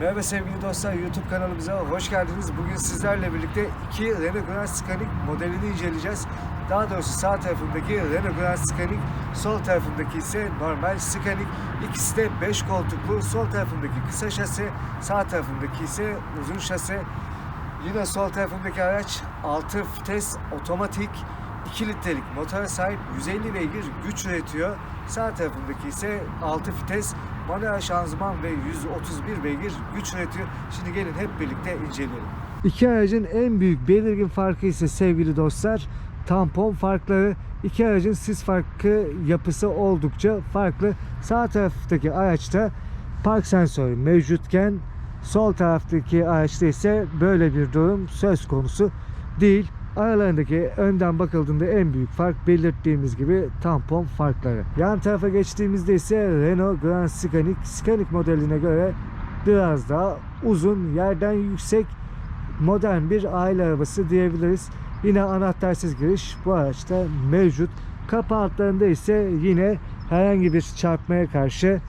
Merhaba sevgili dostlar YouTube kanalımıza hoş geldiniz. Bugün sizlerle birlikte iki Renault Grand Scenic modelini inceleyeceğiz. Daha doğrusu sağ tarafındaki Renault Grand Scenic, sol tarafındaki ise normal Scenic. İkisi de 5 koltuklu. Sol tarafındaki kısa şase, sağ tarafındaki ise uzun şase. Yine sol tarafındaki araç 6 vites otomatik 2 litrelik motora sahip 150 beygir güç üretiyor. Sağ tarafındaki ise 6 vites manuel şanzıman ve 131 beygir güç üretiyor. Şimdi gelin hep birlikte inceleyelim. İki aracın en büyük belirgin farkı ise sevgili dostlar tampon farkları. İki aracın sis farkı yapısı oldukça farklı. Sağ taraftaki araçta park sensörü mevcutken sol taraftaki araçta ise böyle bir durum söz konusu değil. Aralarındaki önden bakıldığında en büyük fark belirttiğimiz gibi tampon farkları. Yan tarafa geçtiğimizde ise Renault Grand Scenic, Scenic modeline göre biraz daha uzun, yerden yüksek, modern bir aile arabası diyebiliriz. Yine anahtarsız giriş bu araçta mevcut. Kapı altlarında ise yine herhangi bir çarpmaya karşı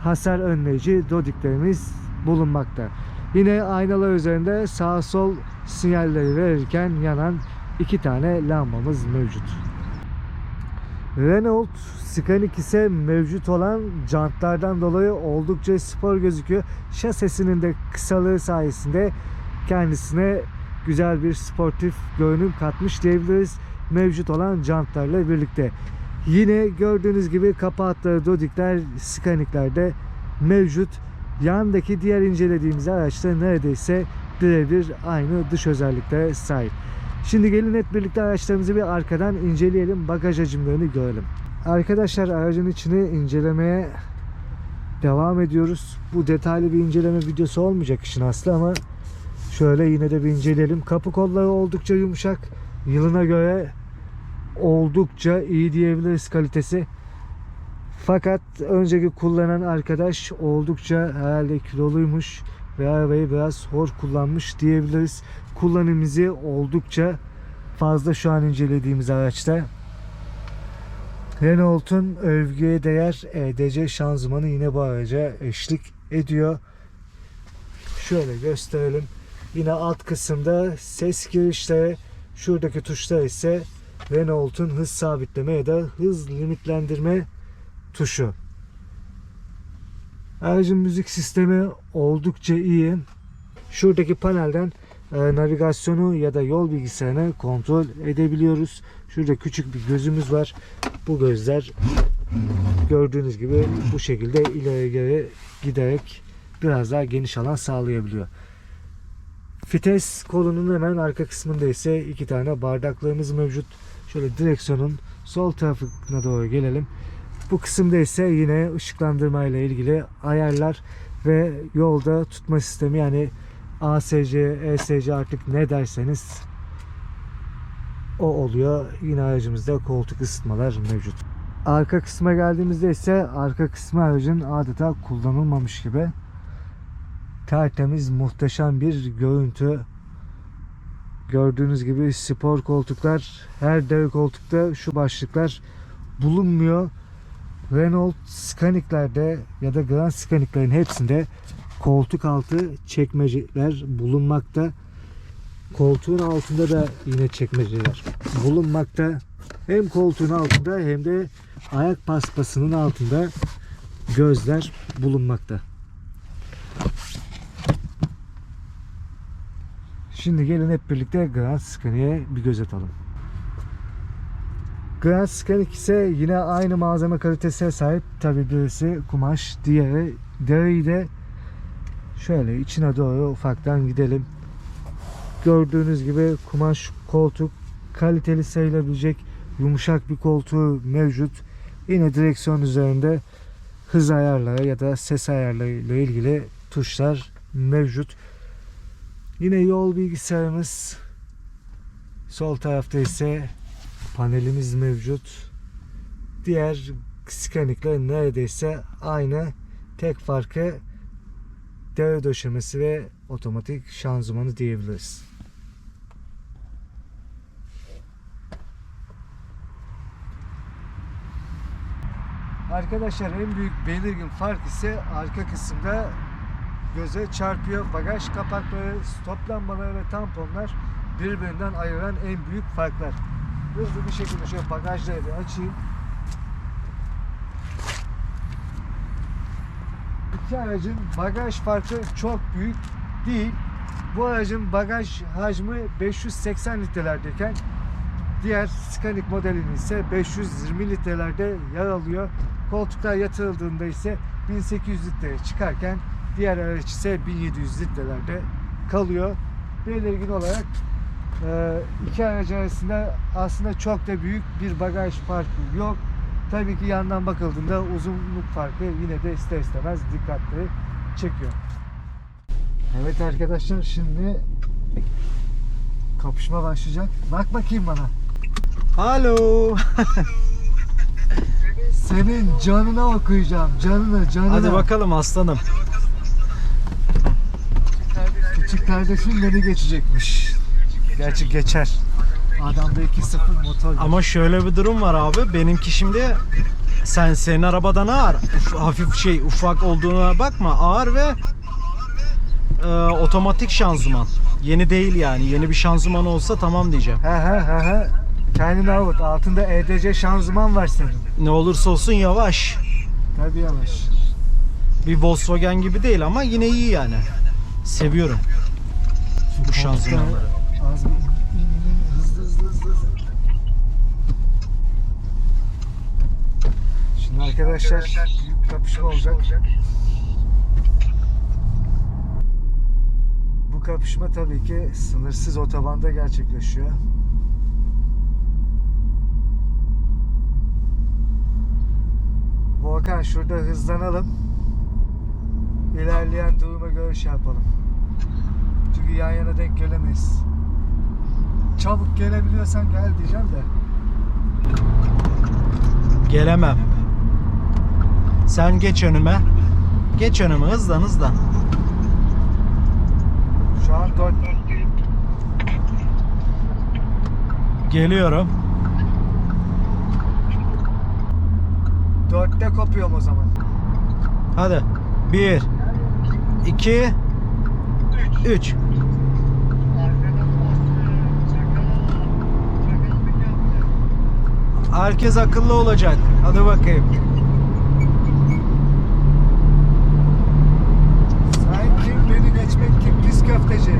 hasar önleyici dodiklerimiz bulunmakta. Yine aynalar üzerinde sağ sol sinyalleri verirken yanan iki tane lambamız mevcut. Renault Scenic ise mevcut olan jantlardan dolayı oldukça spor gözüküyor. Şasesinin de kısalığı sayesinde kendisine güzel bir sportif görünüm katmış diyebiliriz. Mevcut olan jantlarla birlikte. Yine gördüğünüz gibi kapı hatları dodikler Scanic'lerde mevcut. Yandaki diğer incelediğimiz araçta neredeyse birebir aynı dış özelliklere sahip. Şimdi gelin hep birlikte araçlarımızı bir arkadan inceleyelim. Bagaj hacimlerini görelim. Arkadaşlar aracın içini incelemeye devam ediyoruz. Bu detaylı bir inceleme videosu olmayacak işin aslı ama şöyle yine de bir inceleyelim. Kapı kolları oldukça yumuşak. Yılına göre oldukça iyi diyebiliriz kalitesi. Fakat önceki kullanan arkadaş oldukça herhalde kiloluymuş ve arabayı biraz hor kullanmış diyebiliriz. Kullanımızı oldukça fazla şu an incelediğimiz araçta. Renault'un övgüye değer EDC şanzımanı yine bu araca eşlik ediyor. Şöyle gösterelim. Yine alt kısımda ses girişleri, şuradaki tuşlar ise Renault'un hız sabitleme ya da hız limitlendirme tuşu. Aracın müzik sistemi oldukça iyi. Şuradaki panelden e, navigasyonu ya da yol bilgisayarını kontrol edebiliyoruz. Şurada küçük bir gözümüz var. Bu gözler gördüğünüz gibi bu şekilde ileri geri giderek biraz daha geniş alan sağlayabiliyor. Vites kolunun hemen arka kısmında ise iki tane bardaklığımız mevcut. Şöyle direksiyonun sol tarafına doğru gelelim. Bu kısımda ise yine ışıklandırma ile ilgili ayarlar ve yolda tutma sistemi yani ASC, ESC artık ne derseniz o oluyor. Yine aracımızda koltuk ısıtmalar mevcut. Arka kısma geldiğimizde ise arka kısmı aracın adeta kullanılmamış gibi tertemiz muhteşem bir görüntü. Gördüğünüz gibi spor koltuklar her dev koltukta şu başlıklar bulunmuyor. Renault Scanic'lerde ya da Grand Scanic'lerin hepsinde koltuk altı çekmeceler bulunmakta. Koltuğun altında da yine çekmeceler bulunmakta. Hem koltuğun altında hem de ayak paspasının altında gözler bulunmakta. Şimdi gelin hep birlikte Grand Scanic'e bir göz atalım. Grand Scenic ise yine aynı malzeme kalitesine sahip. Tabi birisi kumaş, diğeri deri de şöyle içine doğru ufaktan gidelim. Gördüğünüz gibi kumaş koltuk kaliteli sayılabilecek yumuşak bir koltuğu mevcut. Yine direksiyon üzerinde hız ayarları ya da ses ayarları ile ilgili tuşlar mevcut. Yine yol bilgisayarımız sol tarafta ise panelimiz mevcut. Diğer Scanic'ler neredeyse aynı. Tek farkı devre döşemesi ve otomatik şanzımanı diyebiliriz. Arkadaşlar en büyük belirgin fark ise arka kısımda göze çarpıyor. Bagaj kapakları, stop lambaları ve tamponlar birbirinden ayıran en büyük farklar. Hızlı bir şekilde şöyle bagajları bir açayım. İki aracın bagaj farkı çok büyük değil. Bu aracın bagaj hacmi 580 litrelerdeyken diğer Scenic modelinin ise 520 litrelerde yer alıyor. Koltuklar yatırıldığında ise 1800 litreye çıkarken diğer araç ise 1700 litrelerde kalıyor. Belirgin olarak e, iki araç arasında aslında çok da büyük bir bagaj farkı yok. Tabii ki yandan bakıldığında uzunluk farkı yine de ister istemez dikkatleri çekiyor. Evet arkadaşlar şimdi kapışma başlayacak. Bak bakayım bana. Alo. Senin canına okuyacağım. Canını, canına. Hadi bakalım aslanım. Küçük kardeşim beni geçecekmiş. Gerçi geçer. Adamda 2-0 motor. Ama şöyle bir durum var abi. Benimki şimdi sen senin arabadan ağır. Uf- hafif şey ufak olduğuna bakma. Ağır ve e, otomatik şanzıman. Yeni değil yani. Yeni bir şanzıman olsa tamam diyeceğim. He he he he. Kendini avut. Altında EDC şanzıman var senin. Ne olursa olsun yavaş. Tabii yavaş. Bir Volkswagen gibi değil ama yine iyi yani. Seviyorum. Bu şanzımanları. Az bir in. Hızlı hızlı hızlı. Şimdi arkadaşlar büyük kapışma olacak. Bu kapışma tabii ki sınırsız otobanda gerçekleşiyor. Volkan şurada hızlanalım. İlerleyen duruma göre şey yapalım. Çünkü yan yana denk gelemeyiz. Çabuk gelebiliyorsan gel diyeceğim de. Gelemem. Sen geç önüme. Geç önüme hızlan hızlan. Şu an 4 Geliyorum. 4'te kopuyorum o zaman. Hadi. 1 2 3 Herkes akıllı olacak. Hadi bakayım. Sen kim beni geçmek kim pis köfteci.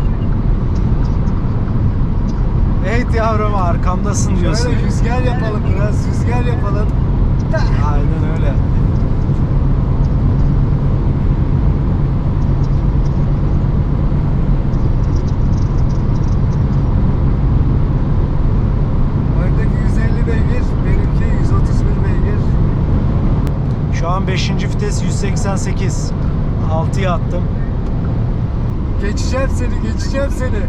Evet yavrum arkamdasın diyorsun. Şöyle rüzgar yapalım biraz rüzgar yapalım. Aynen öyle. Öndeki 150 beygir, benimki 131 beygir. Şu an 5. vites 188. 6'ya attım. Geçeceğim seni, geçeceğim seni.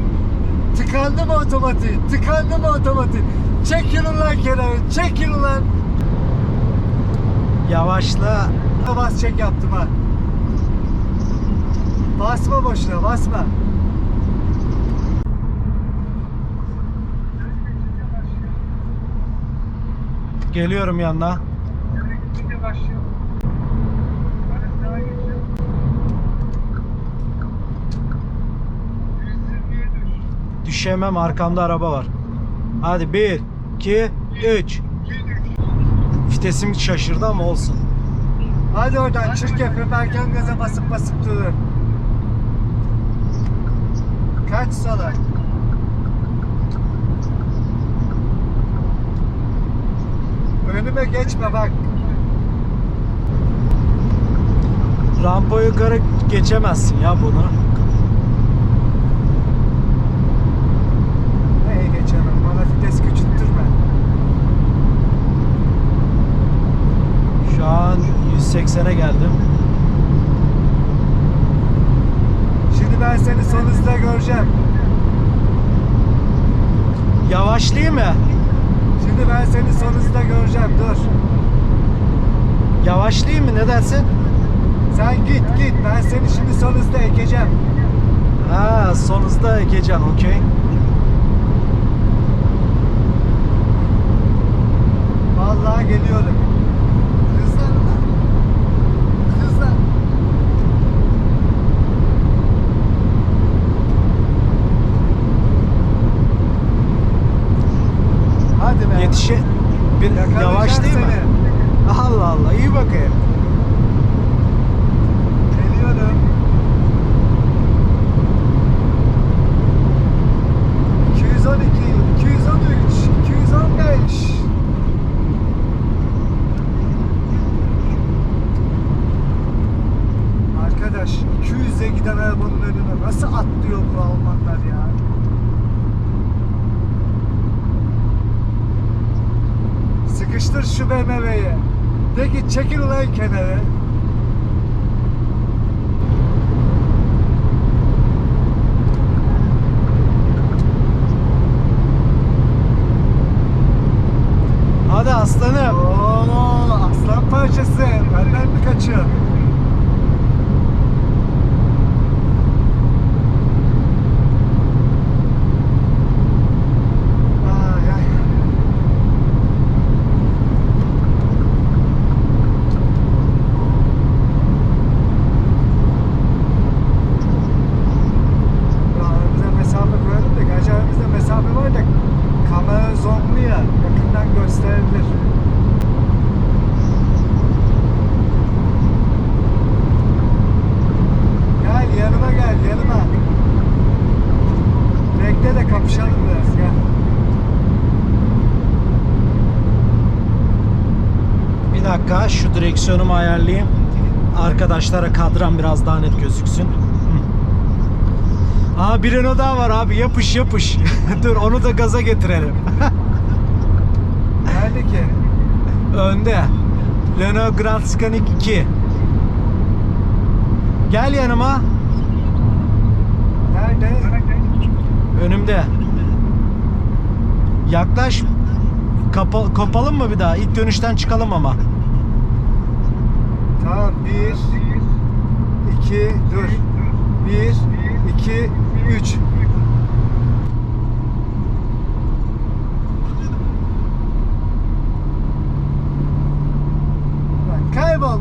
Tıkandı mı otomatik? Tıkandı mı otomatik? Çekil ulan kenara, çekil ulan. Yavaşla. Bas çek yaptım ha. Basma boşuna, basma. Geliyorum yanına. Düşemem arkamda araba var. Hadi 1 2 3 Vitesim şaşırdı ama olsun. Hadi oradan çirkef hep erken gaza basıp basıp durun. Kaç salak. Önüme geçme bak. Rampa yukarı geçemezsin ya bunu. Neye geçemem? Bana vites küçülttürme. Şu an 180'e geldim. Şimdi ben seni son hızda göreceğim. Yavaşlayayım mı? Şimdi ben seni son hızda göreceğim. Dur. Yavaşlayayım mı ne dersin? Sen git git. Ben seni şimdi son hızda ekeceğim. Ha son hızda ekeceksin okey. Vallahi geliyorum. Hızlan lan. Hızlan. Yetişe... Bir, yavaş değil mi? Allah Allah iyi bakayım. Geliyorum. 212, 213, 215. Arkadaş 200'e giden arabanın önüne nasıl atlıyor bu Almanlar ya? Sıkıştır şu BMW'yi. De ki çekil ulan kenara. Hadi aslanım. Oo, aslan parçası. Benden mi kaçıyor? Ay, ay. Ya Aramıza mesafe koyalım da gerçi aramızda mesafe var da kamera zoomlu ya yakından gösterilir. Gel yanıma gel yanıma. Bekle de kapışalım biraz gel. Bir dakika şu direksiyonumu ayarlayayım. Arkadaşlara kadran biraz daha net gözüksün. Aa bir Renault daha var abi yapış yapış. Dur onu da gaza getirelim. Nerede ki? Önde. Renault Grand Scenic 2. Gel yanıma. Nerede? Önümde. Yaklaş. Kapa kapalım mı bir daha? İlk dönüşten çıkalım ama. Tamam bir, iki, dur. Bir, iki, üç. Kaybol.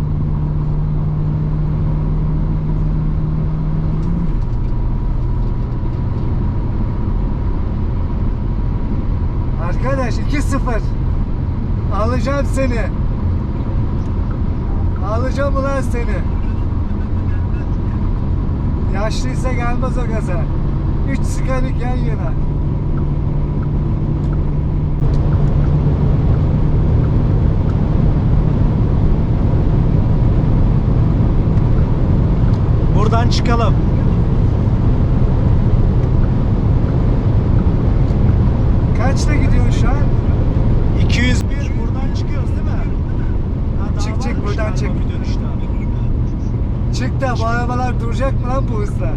Arkadaş 2-0. Alacağım seni. Alacağım ulan seni. Yaşlıysa gelmez o gaza. Üç sıkarık yan yana. Buradan çıkalım. Kaçta gidiyorsun şu an? 201 buradan çıkıyoruz değil mi? Ha, daha Çık, çık, varmış buradan galiba çık. Bir dönüş daha. Çık da bu arabalar duracak mı lan bu hızla?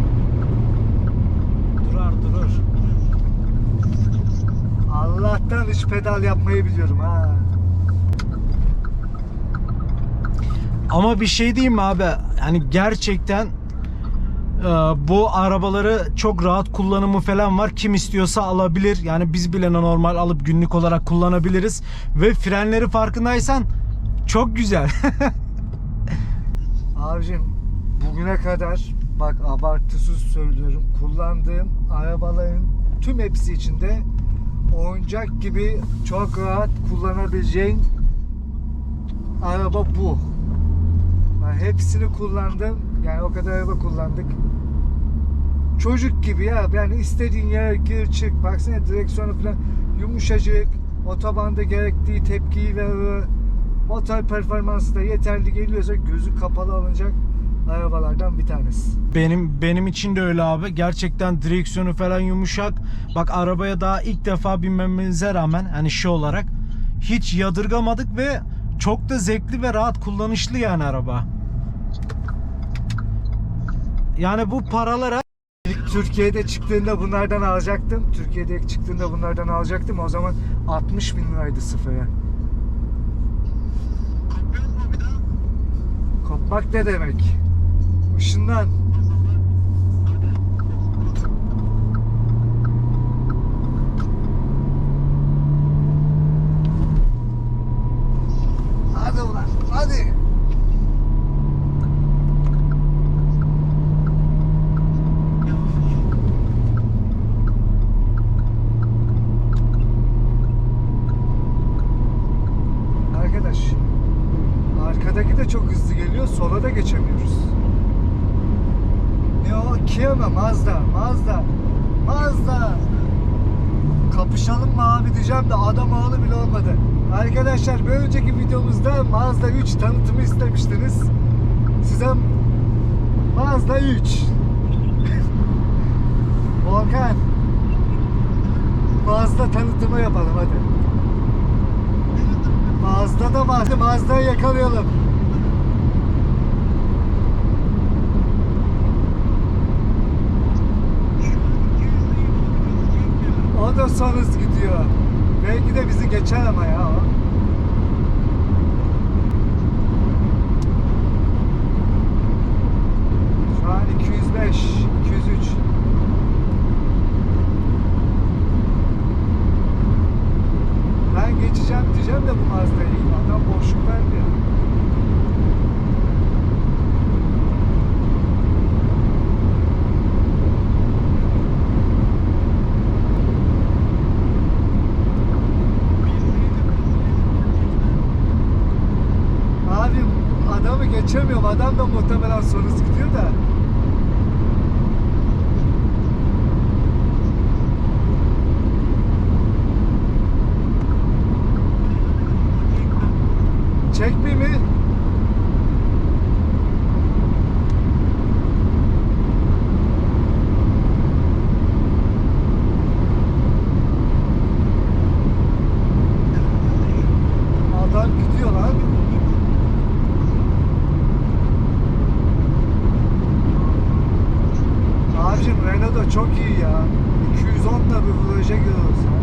Durar durur. Allah'tan üç pedal yapmayı biliyorum ha. Ama bir şey diyeyim mi abi? Hani gerçekten e, bu arabaları çok rahat kullanımı falan var. Kim istiyorsa alabilir. Yani biz bile normal alıp günlük olarak kullanabiliriz. Ve frenleri farkındaysan çok güzel. Abicim bugüne kadar bak abartısız söylüyorum kullandığım arabaların tüm hepsi içinde oyuncak gibi çok rahat kullanabileceğin araba bu. Ben hepsini kullandım. Yani o kadar araba kullandık. Çocuk gibi ya. Yani istediğin yere gir çık. Baksana direksiyonu falan yumuşacık. Otobanda gerektiği tepkiyi veriyor. Motor performansı da yeterli geliyorsa gözü kapalı alınacak arabalardan bir tanesi. benim benim için de öyle abi. Gerçekten direksiyonu falan yumuşak. Bak arabaya daha ilk defa binmemize rağmen hani şey olarak hiç yadırgamadık ve çok da zevkli ve rahat kullanışlı yani araba. Yani bu paralara Türkiye'de çıktığında bunlardan alacaktım. Türkiye'de çıktığında bunlardan alacaktım. O zaman 60 bin liraydı sıfıra. Kopmak ne demek? Işından. Hadi ulan hadi. Arkadaş arkadaki de çok hızlı geliyor sola da geçemiyoruz. Ne o? Kia mı? Mazda. Mazda. Mazda. Kapışalım mı abi diyeceğim de adam oğlu bile olmadı. Arkadaşlar bir önceki videomuzda Mazda 3 tanıtımı istemiştiniz. Size Mazda 3. Volkan. Mazda tanıtımı yapalım hadi. Mazda da vardı. Mazda'yı yakalayalım. O da son hız gidiyor. Belki de bizi geçer ama ya. o. Şu an 205, 203. Ben geçeceğim diyeceğim de bu Mazda'yı. Adam boşluk vermiyor. Abi adamı geçemiyorum. Adam da muhtemelen son hız gidiyor da. Çekmeyeyim mi? Adam gidiyor lan. Abicim Renault da çok iyi ya. 210 da bir viraja giriyoruz ya.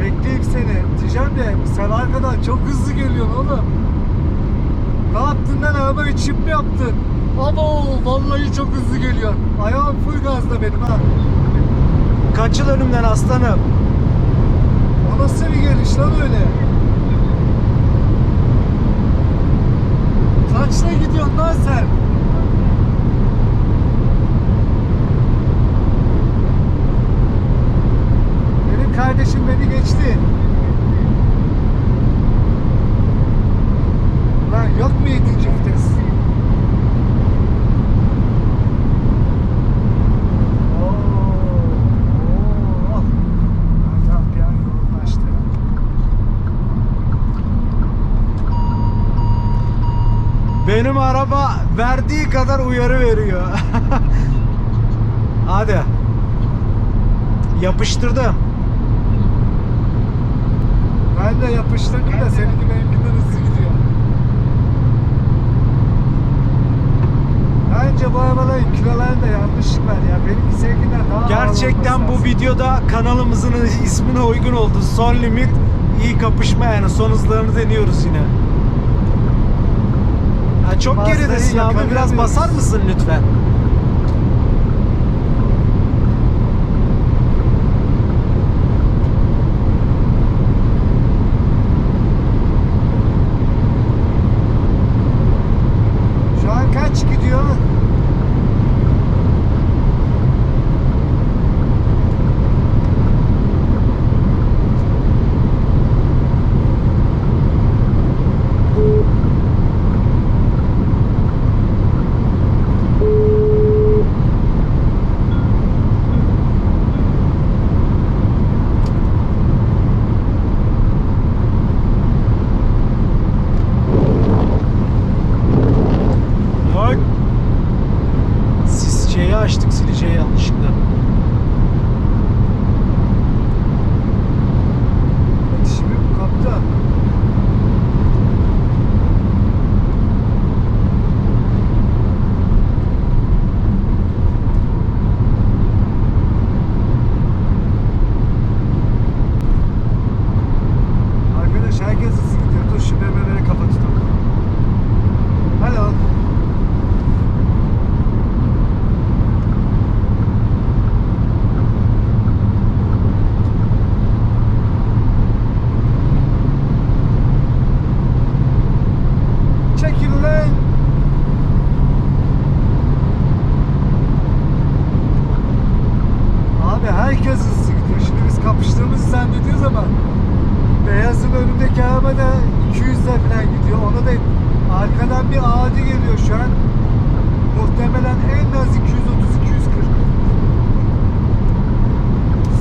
Bekleyeyim seni. Diyeceğim de sen arkadan çok hızlı geliyorsun oğlum. Ne yaptın lan arabayı çip mi yaptın? Abo vallahi çok hızlı geliyor. Ayağım full gazda benim ha. Kaçıl önümden aslanım. O nasıl bir geliş lan öyle? Kaçla gidiyorsun lan sen? Benim kardeşim beni geçti. Lan yok mu yedinci vites? Oo, oo. Adam bir an yoğunlaştı. Benim araba verdiği kadar uyarı veriyor. Hadi. Yapıştırdım. Ben de yapıştırdım da seninki benimkinden hızlı gidiyor. Bence bu arabaların kilolarında yanlışlık var ya. Benimki seninkinden daha Gerçekten bu videoda kanalımızın ismine uygun oldu. Son limit iyi kapışma yani. Son hızlarını deniyoruz yine. Çok geridesin abi. Biraz basar mısın lütfen? Şu an kaç gidiyor? Bak. Sis şeyi açtık sileceği yanlışlıkla. Dişimi kaptı. Arkadaş herkes hızlı gidiyor. Dur şu BMW'ye kafa tutalım. Alo. Çekil ulan. Kapıştığımızı zannediyoruz ama beyazın önündeki araba da 200 ile falan gidiyor. Ona da arkadan bir Audi geliyor şu an. Muhtemelen en az 230-240.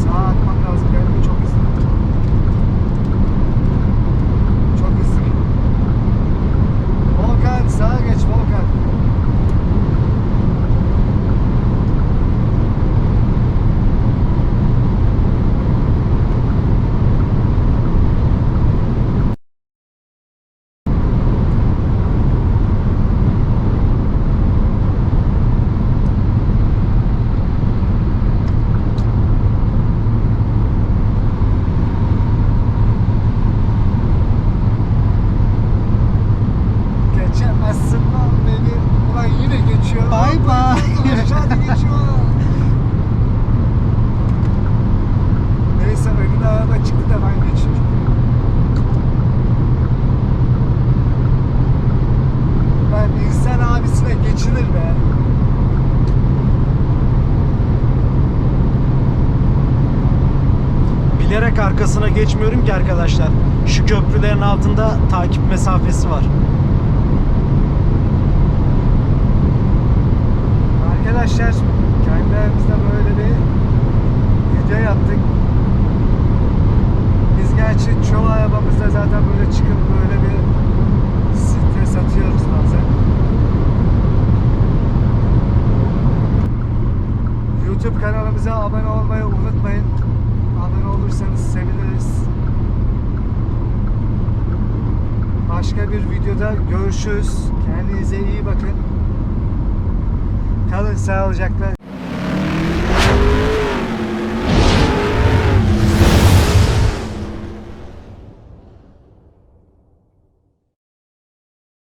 Sağa atmam lazım. Benim çok hızlı. Çok hızlı. Volkan sağa geç Volkan. Geçemezsin lan beni. Ulan yine geçiyor. Bye Ulan bye. Aşağıda geçiyor. Neyse önüne araba çıktı da ben geçeyim. Ben insan abisine geçilir be. Bilerek arkasına geçmiyorum ki arkadaşlar. Şu köprülerin altında takip mesafesi var. Arkadaşlar kendi aramızda böyle bir video yaptık. Biz gerçi çoğu arabamızda zaten böyle çıkıp böyle bir stres atıyoruz bazen. YouTube kanalımıza abone olmayı unutmayın. Abone olursanız seviniriz. Başka bir videoda görüşürüz. Kendinize iyi bakın. Kalın sağlıcakla.